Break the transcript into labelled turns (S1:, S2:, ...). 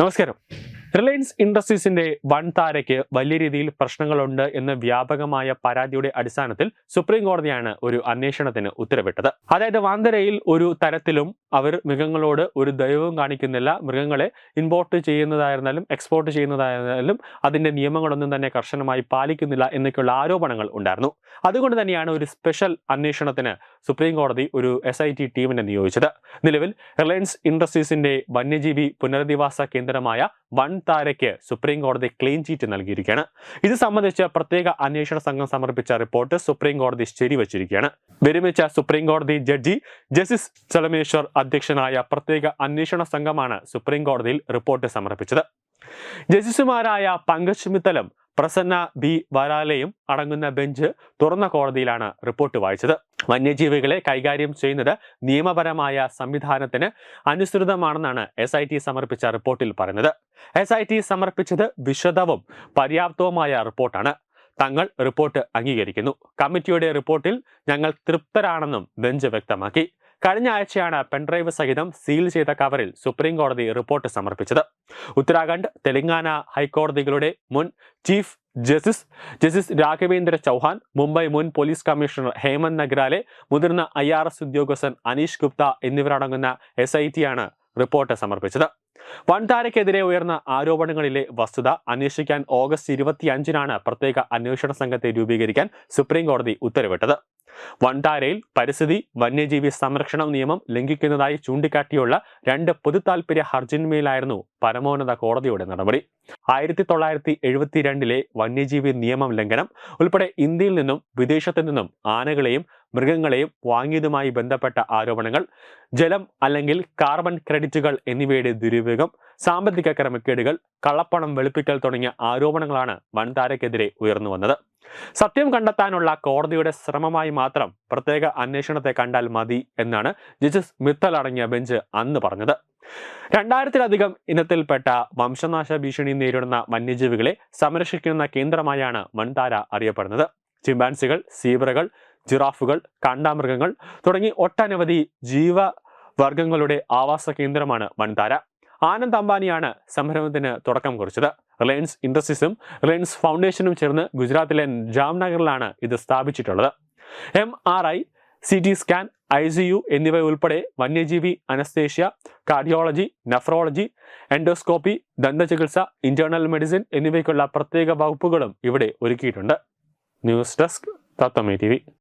S1: నమస్కారం. Reliance ഇൻഡസ്ട്രീസിന്റെ one താരയ്ക്ക് വലിയ രീതിയിൽ പ്രശ്നങ്ങളുണ്ട് എന്ന വ്യാപകമായ പരാതിയുടെ അടിസ്ഥാനത്തിൽ സുപ്രീം കോടതിയാണ് ഒരു അന്വേഷണത്തിന് ഉത്തരവിട്ടത്. അതായത് വാന്തരയിൽ ഒരു തരത്തിലും അവർ മൃഗങ്ങളോട് ഒരു ദൈവവും കാണിക്കുന്നില്ല. മൃഗങ്ങളെ ഇമ്പോർട്ട് ചെയ്യുന്നതായിരുന്നാലും എക്സ്പോർട്ട് ചെയ്യുന്നതായിരുന്നാലും അതിന്റെ നിയമങ്ങളൊന്നും തന്നെ കർശനമായി പാലിക്കുന്നില്ല എന്നൊക്കെയുള്ള ആരോപണങ്ങൾ ഉണ്ടായിരുന്നു. അതുകൊണ്ട് തന്നെയാണ് ഒരു സ്പെഷ്യൽ അന്വേഷണത്തിന് സുപ്രീം കോടതി ഒരു എസ് ഐ ടി ടീമിനെ നിയോഗിച്ചത്. നിലവിൽ റിലയൻസ് ഇൻഡസ്ട്രീസിന്റെ വന്യജീവി പുനരധിവാസ കേന്ദ്രമായ വൺ താരയ്ക്ക് സുപ്രീം കോടതി ക്ലീൻ ചീറ്റ് നൽകിയിരിക്കുകയാണ്. ഇത് സംബന്ധിച്ച് പ്രത്യേക അന്വേഷണ സംഘം സമർപ്പിച്ച റിപ്പോർട്ട് സുപ്രീം കോടതി ശരിവച്ചിരിക്കുകയാണ്. വിരമിച്ച സുപ്രീം കോടതി ജഡ്ജി ജസ്റ്റിസ് ചലമേശ്വർ അധ്യക്ഷനായ പ്രത്യേക അന്വേഷണ സംഘമാണ് സുപ്രീം കോടതിയിൽ റിപ്പോർട്ട് സമർപ്പിച്ചത്. ജസ്റ്റിസുമാരായ പങ്കജ് മിത്തലും പ്രസന്ന ബി വരാലയും അടങ്ങുന്ന ബെഞ്ച് തുറന്ന കോടതിയിലാണ് റിപ്പോർട്ട് വായിച്ചത്. വന്യജീവികളെ കൈകാര്യം ചെയ്യുന്നത് നിയമപരമായ സംവിധാനത്തിന് അനുസൃതമാണെന്നാണ് എസ് ഐ ടി സമർപ്പിച്ച റിപ്പോർട്ടിൽ പറയുന്നത്. എസ് ഐ ടി സമർപ്പിച്ചത് വിശദവും പര്യാപ്തവുമായ റിപ്പോർട്ടാണ്. തങ്ങൾ റിപ്പോർട്ട് അംഗീകരിക്കുന്നു. കമ്മിറ്റിയുടെ റിപ്പോർട്ടിൽ ഞങ്ങൾ തൃപ്തരാണെന്നും ബെഞ്ച് വ്യക്തമാക്കി. കഴിഞ്ഞ ആഴ്ചയാണ് പെൻഡ്രൈവ് സഹിതം സീൽ ചെയ്ത കവറിൽ സുപ്രീം കോടതി റിപ്പോർട്ട് സമർപ്പിച്ചത്. ഉത്തരാഖണ്ഡ് തെലങ്കാന ഹൈക്കോടതികളുടെ മുൻ chief justice justice Raghavendra Chauhan Mumbai മുൻ പോലീസ് കമ്മീഷണർ ഹേമന്ത് നഗ്രാലെ മുതിർന്ന ഐ ആർ എസ് ഉദ്യോഗസ്ഥൻ അനീഷ് ഗുപ്ത എന്നിവരടങ്ങുന്ന എസ് ഐ ടി ആണ് റിപ്പോർട്ട് സമർപ്പിച്ചത്. വൻതാരയ്ക്കെതിരെ ഉയർന്ന ആരോപണങ്ങളിലെ വസ്തുത അന്വേഷിക്കാൻ ഓഗസ്റ്റ് ഇരുപത്തിയഞ്ചിനാണ് പ്രത്യേക അന്വേഷണ സംഘത്തെ രൂപീകരിക്കാൻ സുപ്രീം കോടതി ഉത്തരവിട്ടത്. വൻതാരയിൽ പരിസ്ഥിതി വന്യജീവി സംരക്ഷണ നിയമം ലംഘിക്കുന്നതായി ചൂണ്ടിക്കാട്ടിയുള്ള രണ്ട് പൊതുതാൽപര്യ ഹർജിന്മേലായിരുന്നു പരമോന്നത കോടതിയുടെ നടപടി. ആയിരത്തി തൊള്ളായിരത്തി എഴുപത്തിരണ്ടിലെ വന്യജീവി നിയമം ലംഘനം ഉൾപ്പെടെ ഇന്ത്യയിൽ നിന്നും വിദേശത്തു നിന്നും ആനകളെയും മൃഗങ്ങളെയും വാങ്ങിയതുമായി ബന്ധപ്പെട്ട ആരോപണങ്ങൾ ജലം അല്ലെങ്കിൽ കാർബൺ ക്രെഡിറ്റുകൾ എന്നിവയുടെ ദുരുപയോഗം സാമ്പത്തിക ക്രമക്കേടുകൾ കള്ളപ്പണം വെളുപ്പിക്കൽ തുടങ്ങിയ ആരോപണങ്ങളാണ് വൻതാരക്കെതിരെ ഉയർന്നു വന്നത്. സത്യം കണ്ടെത്താനുള്ള കോടതിയുടെ ശ്രമമായി മാത്രം പ്രത്യേക അന്വേഷണത്തെ കണ്ടാൽ മതി എന്നാണ് ജസ്റ്റിസ് മിത്തൽ അടങ്ങിയ ബെഞ്ച് അന്ന് പറഞ്ഞത്. രണ്ടായിരത്തിലധികം ഇനത്തിൽപ്പെട്ട വംശനാശ ഭീഷണി നേരിടുന്ന വന്യജീവികളെ സംരക്ഷിക്കുന്ന കേന്ദ്രമായാണ് മൺതാര അറിയപ്പെടുന്നത്. ചിമ്പാൻസികൾ സീബ്രകൾ ജിറാഫുകൾ കാണ്ടാമൃഗങ്ങൾ തുടങ്ങി ഒട്ടനവധി ജീവവർഗങ്ങളുടെ ആവാസ കേന്ദ്രമാണ് വൻതാര ആനന്ദ് അംബാനിയാണ് സംരംഭത്തിന് തുടക്കം കുറിച്ചത്. റിലയൻസ് ഇൻഡസ്ട്രീസും റിലയൻസ് ഫൗണ്ടേഷനും ചേർന്ന് ഗുജറാത്തിലെ ജാംനഗറിലാണ് ഇത് സ്ഥാപിച്ചിട്ടുള്ളത്. M R I C T scan I C U എന്നിവ ഉൾപ്പെടെ വന്യജീവി അനസ്തേഷ്യ കാർഡിയോളജി നെഫ്രോളജി എൻഡോസ്കോപ്പി ദന്തചികിത്സ ഇന്റേണൽ മെഡിസിൻ എന്നിവയ്ക്കുള്ള പ്രത്യേക വകുപ്പുകളും ഇവിടെ ഒരുക്കിയിട്ടുണ്ട്. News desk Thathamma T